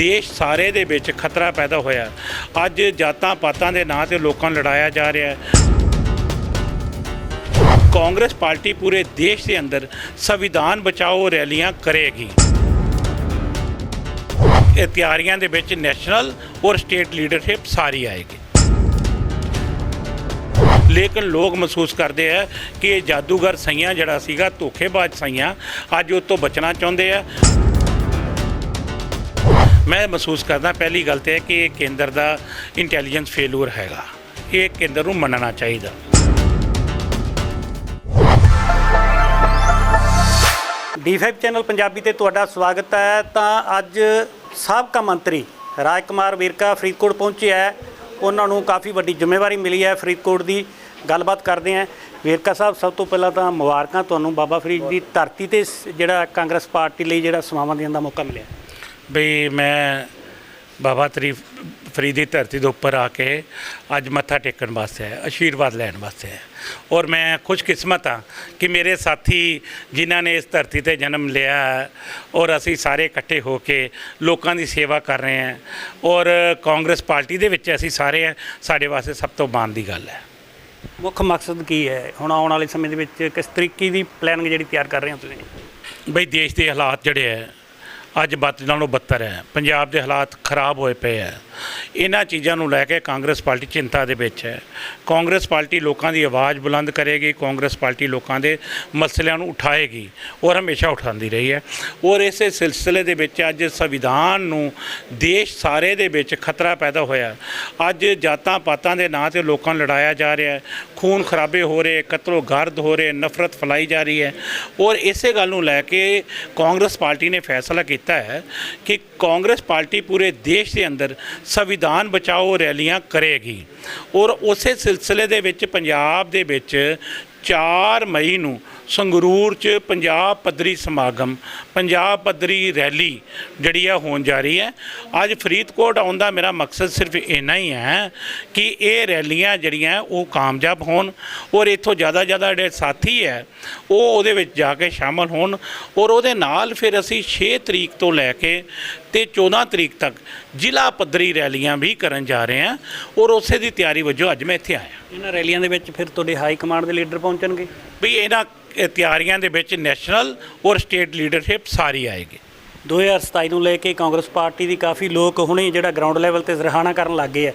ਦੇਸ਼ ਸਾਰੇ ਦੇ ਵਿੱਚ ਖਤਰਾ ਪੈਦਾ ਹੋਇਆ। ਅੱਜ ਜਾਤਾਂ ਪਾਤਾਂ ਦੇ ਨਾਂ ਤੇ ਲੋਕਾਂ ਨੂੰ ਲੜਾਇਆ ਜਾ ਰਿਹਾ ਹੈ। ਕਾਂਗਰਸ ਪਾਰਟੀ ਪੂਰੇ ਦੇਸ਼ ਦੇ ਅੰਦਰ ਸੰਵਿਧਾਨ ਬਚਾਓ ਰੈਲੀਆਂ ਕਰੇਗੀ। ਇਹ ਤਿਆਰੀਆਂ ਦੇ ਵਿੱਚ ਨੈਸ਼ਨਲ ਔਰ ਸਟੇਟ ਲੀਡਰਸ਼ਿਪ ਸਾਰੀ ਆਏਗੀ। ਲੇਕਿਨ ਲੋਕ ਮਹਿਸੂਸ ਕਰਦੇ ਆ ਕਿ ਇਹ ਜਾਦੂਗਰ ਸਈਆਂ ਜਿਹੜਾ ਸੀਗਾ, ਧੋਖੇਬਾਜ਼ ਸਈਆਂ, ਅੱਜ ਉਹ ਤੋਂ ਬਚਣਾ ਚਾਹੁੰਦੇ ਆ। ਮੈਂ ਮਹਿਸੂਸ ਕਰਦਾ ਪਹਿਲੀ ਗੱਲ ਤੇ ਹੈ ਕਿ ਇਹ ਕੇਂਦਰ ਦਾ ਇੰਟੈਲੀਜੈਂਸ ਫੇਲੂਰ ਹੈਗਾ। ਇਹ ਕੇਂਦਰ ਨੂੰ ਮੰਨਣਾ ਚਾਹੀਦਾ। D5 ਚੈਨਲ ਪੰਜਾਬੀ ਤੇ ਤੁਹਾਡਾ ਸਵਾਗਤ ਹੈ। ਤਾਂ ਅੱਜ ਸਾਬਕਾ ਮੰਤਰੀ ਰਾਜ ਕੁਮਾਰ ਵੇਰਕਾ ਫਰੀਦਕੋਟ ਪਹੁੰਚਿਆ ਹੈ। ਉਹਨਾਂ ਨੂੰ ਕਾਫੀ ਵੱਡੀ ਜ਼ਿੰਮੇਵਾਰੀ ਮਿਲੀ ਹੈ ਫਰੀਦਕੋਟ ਦੀ। ਗੱਲਬਾਤ ਕਰਦੇ ਹਾਂ। ਵੇਰਕਾ ਸਾਹਿਬ, ਸਭ ਤੋਂ ਪਹਿਲਾਂ ਤਾਂ ਮੁਬਾਰਕਾਂ ਤੁਹਾਨੂੰ। ਬਾਬਾ ਫਰੀਦ ਦੀ ਧਰਤੀ ਤੇ ਜਿਹੜਾ ਕਾਂਗਰਸ ਪਾਰਟੀ ਲਈ ਜਿਹੜਾ ਸਮਾਵਾਂ ਦੇਣ ਦਾ ਮੌਕਾ ਮਿਲਿਆ। ਬਈ ਮੈਂ ਬਾਬਾ ਤਰੀਫ ਫਰੀਦ ਦੀ ਧਰਤੀ ਦੇ ਉੱਪਰ ਆ ਕੇ ਅੱਜ ਮੱਥਾ ਟੇਕਣ ਵਾਸਤੇ ਆਇਆ ਆਸ਼ੀਰਵਾਦ ਲੈਣ ਵਾਸਤੇ ਆਇਆ। ਔਰ ਮੈਂ ਖੁਸ਼ਕਿਸਮਤ ਹਾਂ ਕਿ ਮੇਰੇ ਸਾਥੀ ਜਿਨ੍ਹਾਂ ਨੇ ਇਸ ਧਰਤੀ ਤੇ ਜਨਮ ਲਿਆ ਔਰ ਅਸੀਂ ਸਾਰੇ ਇਕੱਠੇ ਹੋ ਕੇ ਲੋਕਾਂ ਦੀ ਸੇਵਾ ਕਰ ਰਹੇ ਹਾਂ ਔਰ ਕਾਂਗਰਸ ਪਾਰਟੀ ਦੇ ਵਿੱਚ ਅਸੀਂ ਸਾਰੇ ਹਾਂ ਸਾਡੇ ਵਾਸਤੇ ਸਭ ਤੋਂ ਮਾਣ ਦੀ ਗੱਲ ਹੈ। ਮੁੱਖ ਮਕਸਦ ਕੀ ਹੈ? ਹੁਣ ਆਉਣ ਵਾਲੇ ਸਮੇਂ ਦੇ ਵਿੱਚ ਕਿਸ ਤਰੀਕੇ ਦੀ ਪਲਾਨਿੰਗ ਜਿਹੜੀ ਤਿਆਰ ਕਰ ਰਹੇ ਹੋ ਤੁਸੀਂ? ਬਈ ਦੇਸ਼ ਦੇ ਹਾਲਾਤ ਜਿਹੜੇ ਹੈ ਅੱਜ ਬੱਤ ਨਾਲੋਂ ਬੱਤਰ ਹੈ। ਪੰਜਾਬ ਦੇ ਹਾਲਾਤ ਖਰਾਬ ਹੋਏ ਪਏ ਹੈ। ਇਹਨਾਂ ਚੀਜ਼ਾਂ ਨੂੰ ਲੈ ਕੇ ਕਾਂਗਰਸ ਪਾਰਟੀ ਚਿੰਤਾ ਦੇ ਵਿੱਚ ਹੈ। ਕਾਂਗਰਸ ਪਾਰਟੀ ਲੋਕਾਂ ਦੀ ਆਵਾਜ਼ ਬੁਲੰਦ ਕਰੇਗੀ, ਕਾਂਗਰਸ ਪਾਰਟੀ ਲੋਕਾਂ ਦੇ ਮਸਲਿਆਂ ਨੂੰ ਉਠਾਏਗੀ ਔਰ ਹਮੇਸ਼ਾ ਉਠਾਉਂਦੀ ਰਹੀ ਹੈ। ਔਰ ਇਸੇ ਸਿਲਸਿਲੇ ਦੇ ਵਿੱਚ ਅੱਜ ਸੰਵਿਧਾਨ ਨੂੰ ਦੇਸ਼ ਸਾਰੇ ਦੇ ਵਿੱਚ ਖਤਰਾ ਪੈਦਾ ਹੋਇਆ ਅੱਜ ਜਾਤਾਂ ਪਾਤਾਂ ਦੇ ਨਾਂ ਤੇ ਲੋਕਾਂ ਨੂੰ ਲੜਾਇਆ ਜਾ ਰਿਹਾ ਹੈ। ਖੂਨ ਖਰਾਬੇ ਹੋ ਰਹੇ, ਕਤਲੋ ਗਰਦ ਹੋ ਰਹੇ, ਨਫ਼ਰਤ ਫੈਲਾਈ ਜਾ ਰਹੀ ਹੈ। ਔਰ ਇਸੇ ਗੱਲ ਨੂੰ ਲੈ ਕੇ ਕਾਂਗਰਸ ਪਾਰਟੀ ਨੇ ਫੈਸਲਾ ਕੀਤਾ ਕੀਤਾ ਹੈ ਕਿ ਕਾਂਗਰਸ ਪਾਰਟੀ ਪੂਰੇ ਦੇਸ਼ ਦੇ ਅੰਦਰ ਸੰਵਿਧਾਨ ਬਚਾਓ ਰੈਲੀਆਂ ਕਰੇਗੀ। ਔਰ ਉਸੇ ਸਿਲਸਿਲੇ ਦੇ ਵਿੱਚ ਪੰਜਾਬ ਦੇ ਵਿੱਚ 4 ਮਈ ਨੂੰ ਸੰਗਰੂਰ 'ਚ ਪੰਜਾਬ ਪੱਧਰੀ ਸਮਾਗਮ, ਪੰਜਾਬ ਪੱਧਰੀ ਰੈਲੀ ਜਿਹੜੀ ਆ ਹੋਣ ਜਾ ਰਹੀ ਹੈ। ਅੱਜ ਫਰੀਦਕੋਟ ਆਉਣ ਦਾ ਮੇਰਾ ਮਕਸਦ ਸਿਰਫ ਇੰਨਾ ਹੀ ਹੈ ਕਿ ਇਹ ਰੈਲੀਆਂ ਜਿਹੜੀਆਂ ਉਹ ਕਾਮਯਾਬ ਹੋਣ ਔਰ ਇੱਥੋਂ ਜ਼ਿਆਦਾ ਜ਼ਿਆਦਾ ਜਿਹੜੇ ਸਾਥੀ ਹੈ, ਉਹ ਉਹਦੇ ਵਿੱਚ ਜਾ ਕੇ ਸ਼ਾਮਲ ਹੋਣ ਔਰ ਉਹਦੇ ਨਾਲ ਫਿਰ ਅਸੀਂ 6 ਤਰੀਕ ਤੋਂ ਲੈ ਕੇ ਤੇ 14 ਤਰੀਕ ਤੱਕ ਜ਼ਿਲ੍ਹਾ ਪੱਧਰੀ ਰੈਲੀਆਂ ਵੀ ਕਰਨ ਜਾ ਰਹੇ ਹਾਂ ਔਰ ਉਸੇ ਦੀ ਤਿਆਰੀ ਵਜੋਂ ਅੱਜ ਮੈਂ ਇੱਥੇ ਆਇਆ। ਇਹਨਾਂ ਰੈਲੀਆਂ ਦੇ ਵਿੱਚ ਫਿਰ ਤੁਹਾਡੇ ਹਾਈ ਕਮਾਂਡ ਦੇ ਲੀਡਰ ਪਹੁੰਚਣਗੇ? ਵੀ ਇਹਨਾਂ ਇਹ ਤਿਆਰੀਆਂ ਦੇ ਵਿੱਚ ਨੈਸ਼ਨਲ ਔਰ ਸਟੇਟ ਲੀਡਰਸ਼ਿਪ ਸਾਰੀ ਆਏਗੀ। 2027 ਨੂੰ ਲੈ ਕੇ ਕਾਂਗਰਸ ਪਾਰਟੀ ਦੀ ਕਾਫੀ ਲੋਕ ਹੁਣੇ ਜਿਹੜਾ ਗਰਾਊਂਡ ਲੈਵਲ ਤੇ ਸਰਾਹਨਾ ਕਰਨ ਲੱਗੇ ਆ।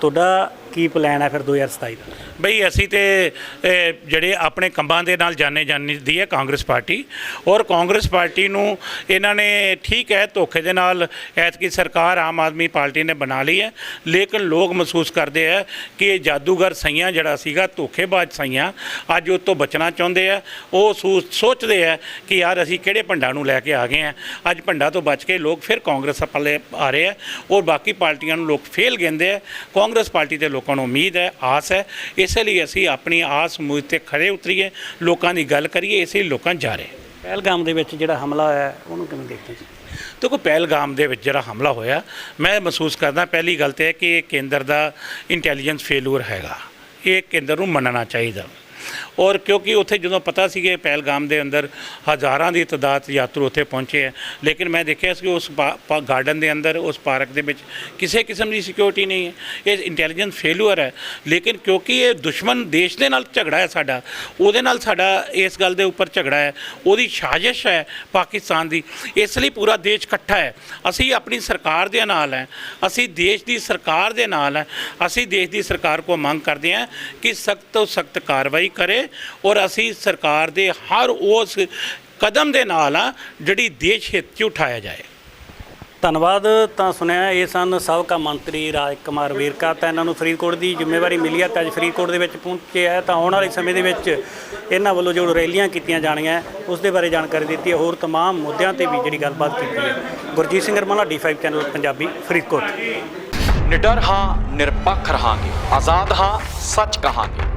ਤੁਹਾਡਾ ਕੀ ਪਲਾਨ ਹੈ ਫਿਰ 2027 ਦਾ? ਬਈ ਅਸੀਂ ਤੇ ਇਹ, ਜਿਹੜੇ ਆਪਣੇ ਕੰਬਾਂ ਦੇ ਨਾਲ ਜਾਣੇ ਜਾਂਦੀ ਹੈ ਕਾਂਗਰਸ ਪਾਰਟੀ। ਔਰ ਕਾਂਗਰਸ ਪਾਰਟੀ ਨੂੰ ਇਹਨਾਂ ਨੇ ਠੀਕ ਹੈ ਧੋਖੇ ਦੇ ਨਾਲ ਐਤਕੀ ਸਰਕਾਰ ਆਮ ਆਦਮੀ ਪਾਰਟੀ ਨੇ ਬਣਾ ਲਈ ਹੈ। ਲੇਕਿਨ ਲੋਕ ਮਹਿਸੂਸ ਕਰਦੇ ਹੈ ਕਿ ਇਹ ਜਾਦੂਗਰ ਸਈਆਂ ਜਿਹੜਾ ਸੀਗਾ ਧੋਖੇਬਾਜ਼ ਸਈਆਂ ਅੱਜ ਉਹ ਤੋਂ ਬਚਣਾ ਚਾਹੁੰਦੇ ਆ। ਉਹ ਸੂ- ਸੋਚਦੇ ਆ ਕਿ ਯਾਰ ਅਸੀਂ ਕਿਹੜੇ ਭੰਡਾਂ ਨੂੰ ਲੈ ਕੇ ਆ ਗਏ ਆ। ਅੱਜ ਭੰਡਾਂ ਤੋਂ ਬਚ ਕੇ ਲੋਕ ਫਿਰ ਕਾਂਗਰਸ ਪੱਲੇ ਆ ਰਹੇ ਆ। ਔਰ ਬਾਕੀ ਪਾਰਟੀਆਂ ਨੂੰ ਲੋਕ ਫੇਲ ਕਹਿੰਦੇ ਆ। ਕਾਂਗਰਸ ਪਾਰਟੀ ਦੇ ਲੋਕ ਨੂੰ ਉਮੀਦ ਹੈ ਆਸ ਹੈ। ਇਸੇ ਲਈ ਅਸੀਂ ਆਪਣੀ ਆਸ ਉਮੀਦ ਤੇ ਖੜੇ ਉਤਰੀਏ ਲੋਕਾਂ ਦੀ ਗੱਲ ਕਰੀਏ ਇਸੇ ਲਈ ਲੋਕਾਂ ਜਾ ਰਹੇ ਪਹਿਲਗਾਮ ਦੇ ਵਿੱਚ ਜਿਹੜਾ ਹਮਲਾ ਹੋਇਆ ਹੈ, ਉਹਨੂੰ ਕਿਵੇਂ ਦੇਖਦੇ ਜੀ ਦੇਖੋ ਪਹਿਲਗਾਮ ਦੇ ਵਿੱਚ ਜਿਹੜਾ ਹਮਲਾ ਹੋਇਆ ਮੈਂ ਮਹਿਸੂਸ ਕਰਦਾ ਪਹਿਲੀ ਗੱਲ ਤੇ ਹੈ ਕਿ ਇਹ ਕੇਂਦਰ ਦਾ ਇੰਟੈਲੀਜੈਂਸ ਫੇਲੂਰ ਹੈਗਾ। ਇਹ ਕੇਂਦਰ ਨੂੰ ਮੰਨਣਾ ਚਾਹੀਦਾ। ਔਰ ਕਿਉਂਕਿ ਉੱਥੇ ਜਦੋਂ ਪਤਾ ਸੀ ਕਿ ਪਹਿਲਗਾਮ ਦੇ ਅੰਦਰ ਹਜ਼ਾਰਾਂ ਦੀ ਤਦਾਦ ਯਾਤਰੂ ਉੱਥੇ ਪਹੁੰਚੇ ਹੈ ਲੇਕਿਨ ਮੈਂ ਦੇਖਿਆ ਸੀ ਕਿ ਉਸ ਗਾਰਡਨ ਦੇ ਅੰਦਰ, ਉਸ ਪਾਰਕ ਦੇ ਵਿੱਚ ਕਿਸੇ ਕਿਸਮ ਦੀ ਸਿਕਿਉਰਿਟੀ ਨਹੀਂ ਹੈ। ਇਹ ਇੰਟੈਲੀਜੈਂਸ ਫੇਲੂਅਰ ਹੈ। ਲੇਕਿਨ ਕਿਉਂਕਿ ਇਹ ਦੁਸ਼ਮਣ ਦੇਸ਼ ਦੇ ਨਾਲ ਝਗੜਾ ਹੈ ਸਾਡਾ, ਉਹਦੇ ਨਾਲ ਸਾਡਾ ਇਸ ਗੱਲ ਦੇ ਉੱਪਰ ਝਗੜਾ ਹੈ। ਉਹਦੀ ਸਾਜ਼ਿਸ਼ ਹੈ ਪਾਕਿਸਤਾਨ ਦੀ। ਇਸ ਲਈ ਪੂਰਾ ਦੇਸ਼ ਇਕੱਠਾ ਹੈ। ਅਸੀਂ ਆਪਣੀ ਸਰਕਾਰ ਦੇ ਨਾਲ ਹੈ। ਅਸੀਂ ਦੇਸ਼ ਦੀ ਸਰਕਾਰ ਦੇ ਨਾਲ ਹੈ। ਅਸੀਂ ਦੇਸ਼ ਦੀ ਸਰਕਾਰ ਕੋ ਮੰਗ ਕਰਦੇ ਹਾਂ ਕਿ ਸਖਤ ਤੋਂ ਸਖਤ ਕਾਰਵਾਈ ਕਰੇ। ਔਰ ਅਸੀਂ ਸਰਕਾਰ ਦੇ ਹਰ ਉਸ ਕਦਮ ਦੇ ਨਾਲ ਆ ਜਿਹੜੀ ਦੇਸ਼ ਹਿੱਤ 'ਚ ਉਠਾਇਆ ਜਾਏ ਧੰਨਵਾਦ ਤਾਂ ਸੁਣਿਆ ਇਹ ਸਨ ਸਾਬਕਾ ਮੰਤਰੀ ਰਾਜ ਕੁਮਾਰ ਵੇਰਕਾ ਤਾਂ ਇਹਨਾਂ ਨੂੰ ਫਰੀਦਕੋਟ ਦੀ ਜ਼ਿੰਮੇਵਾਰੀ ਮਿਲੀ ਹੈ ਤਾਂ ਅੱਜ ਫਰੀਦਕੋਟ ਦੇ ਵਿੱਚ ਪਹੁੰਚੇ ਹੈ ਤਾਂ ਆਉਣ ਵਾਲੇ ਸਮੇਂ ਦੇ ਵਿੱਚ ਇਹਨਾਂ ਵੱਲੋਂ ਜੋ ਰੈਲੀਆਂ ਕੀਤੀਆਂ ਜਾਣੀਆਂ ਉਸ ਦੇ ਬਾਰੇ ਜਾਣਕਾਰੀ ਦਿੱਤੀ ਹੈ ਹੋਰ तमाम ਮੁੱਦਿਆਂ ਤੇ ਵੀ ਜਿਹੜੀ ਗੱਲਬਾਤ ਕੀਤੀ ਹੈ ਗੁਰਜੀਤ ਸਿੰਘ ਰਮਾਲਾ ਡੀ5 ਚੈਨਲ ਪੰਜਾਬੀ ਫਰੀਦਕੋਟ ਨਿਡਰ ਹਾਂ ਨਿਰਪੱਖ ਰਹਾਂਗੇ ਆਜ਼ਾਦ ਹਾਂ ਸੱਚ ਕਹਾਂਗੇ